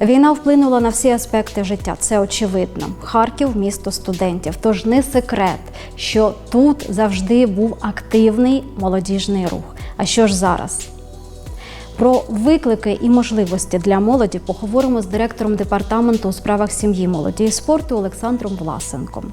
Війна вплинула на всі аспекти життя. Це очевидно. Харків місто студентів. Тож не секрет, що тут завжди був активний молодіжний рух. А що ж зараз? Про виклики і можливості для молоді поговоримо з директором департаменту у справах сім'ї, молоді і спорту Олександром Власенком.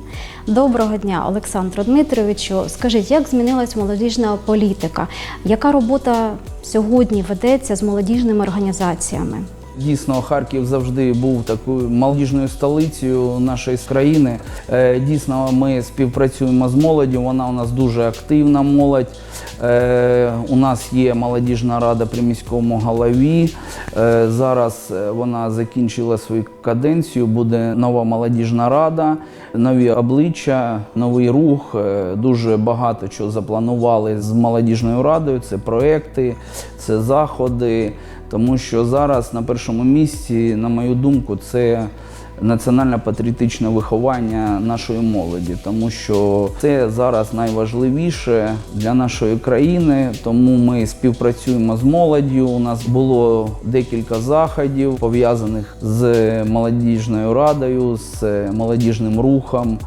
Доброго дня, Олександру Дмитровичу. Скажіть, як змінилась молодіжна політика? Яка робота сьогодні ведеться з молодіжними організаціями? Дійсно, Харків завжди був такою молодіжною столицею нашої країни. Е, Дійсно, ми співпрацюємо з молоддю. Вона у нас дуже активна молодь. Е, У нас є молодіжна рада при міському голові. Е, Зараз вона закінчила свою каденцію. Буде нова молодіжна рада, нові обличчя, новий рух. Дуже багато чого запланували з молодіжною радою. Це проекти, це заходи. Тому що зараз на першому місці, на мою думку, це національно-патріотичне виховання нашої молоді, тому що це зараз найважливіше для нашої країни. Тому ми співпрацюємо з молоддю. У нас було декілька заходів пов'язаних з молодіжною радою, з молодіжним рухом.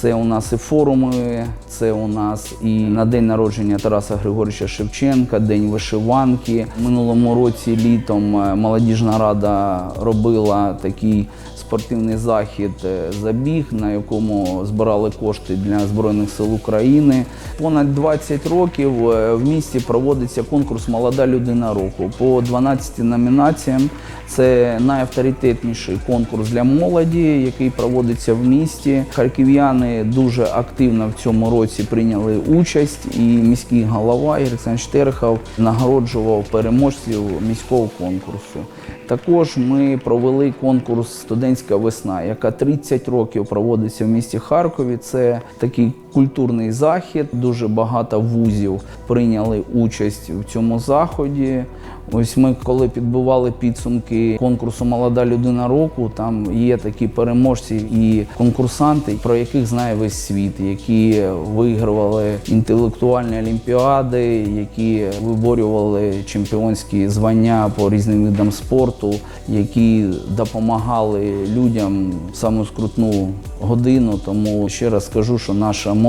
Це у нас і форуми, це у нас і на день народження Тараса Григоровича Шевченка, День вишиванки. Минулому році літом е, молодіжна рада робила такий спортивний захід е, забіг, на якому збирали кошти для Збройних сил України. Понад 20 років е, в місті проводиться конкурс Молода людина року по 12 номінаціям. Це найавторитетніший конкурс для молоді, який проводиться в місті. Харків'яни дуже активно в цьому році прийняли участь, і міський голова Ігор Олександрович нагороджував переможців міського конкурсу. Також ми провели конкурс Студентська весна, яка 30 років проводиться в місті Харкові. Це такий культурний захід. Дуже багато вузів прийняли участь в цьому заході. Ось ми, коли підбивали підсумки конкурсу Молода людина року, там є такі переможці і конкурсанти, про яких знає весь світ, які вигравали інтелектуальні олімпіади, які виборювали чемпіонські звання по різним видам спорту, які допомагали людям в саму скрутну годину. Тому ще раз скажу, що наша молодь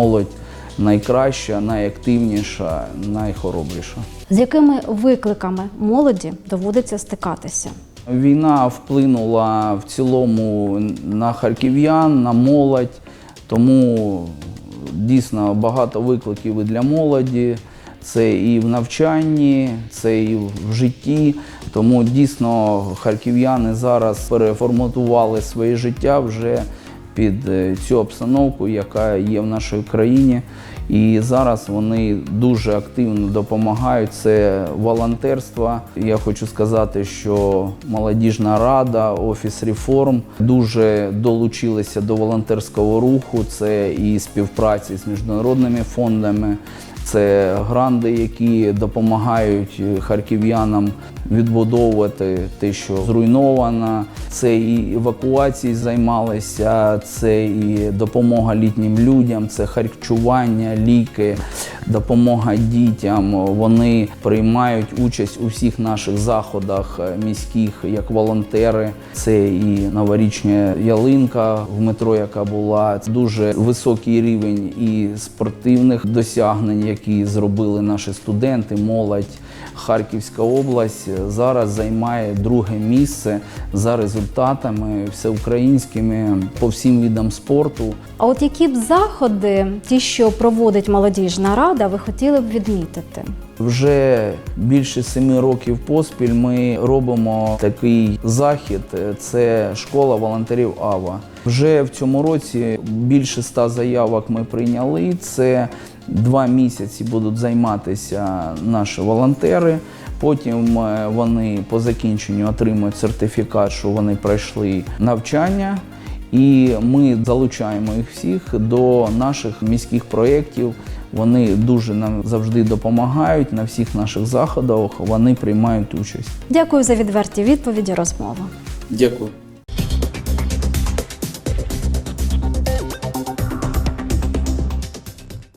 найкраща, найактивніша, найхоробріша. З якими викликами молоді доводиться стикатися? Війна вплинула в цілому на харків'ян, на молодь, тому дійсно багато викликів і для молоді. Це і в навчанні, це і в житті. Тому дійсно харків'яни зараз переформатували своє життя вже під е, цю обстановку, яка є в нашій країні. І зараз вони дуже активно допомагають. Це волонтерство. Я хочу сказати, що молодіжна рада, офіс реформ дуже долучилися до волонтерського руху. Це і співпраці з міжнародними фондами. Це гранди, які допомагають харків'янам відбудовувати те, що зруйновано. Це і евакуації займалися, це і допомога літнім людям, це харчування, ліки, допомога дітям. Вони приймають участь у всіх наших заходах міських як волонтери. Це і новорічна ялинка в метро, яка була дуже високий рівень і спортивних досягнень, які зробили наші студенти, молодь. Харківська область зараз займає друге місце за результатами всеукраїнськими по всім видам спорту. А от які б заходи, ті, що проводить молодіжна рада, ви хотіли б відмітити? Вже більше семи років поспіль ми робимо такий захід. Це школа волонтерів АВА. Вже в цьому році більше ста заявок ми прийняли. Це два місяці будуть займатися наші волонтери. Потім е, вони по закінченню отримують сертифікат, що вони пройшли навчання. І ми залучаємо їх всіх до наших міських проєктів. Вони дуже нам завжди допомагають на всіх наших заходах. Вони приймають участь. Дякую за відверті відповіді. Розмову. Дякую.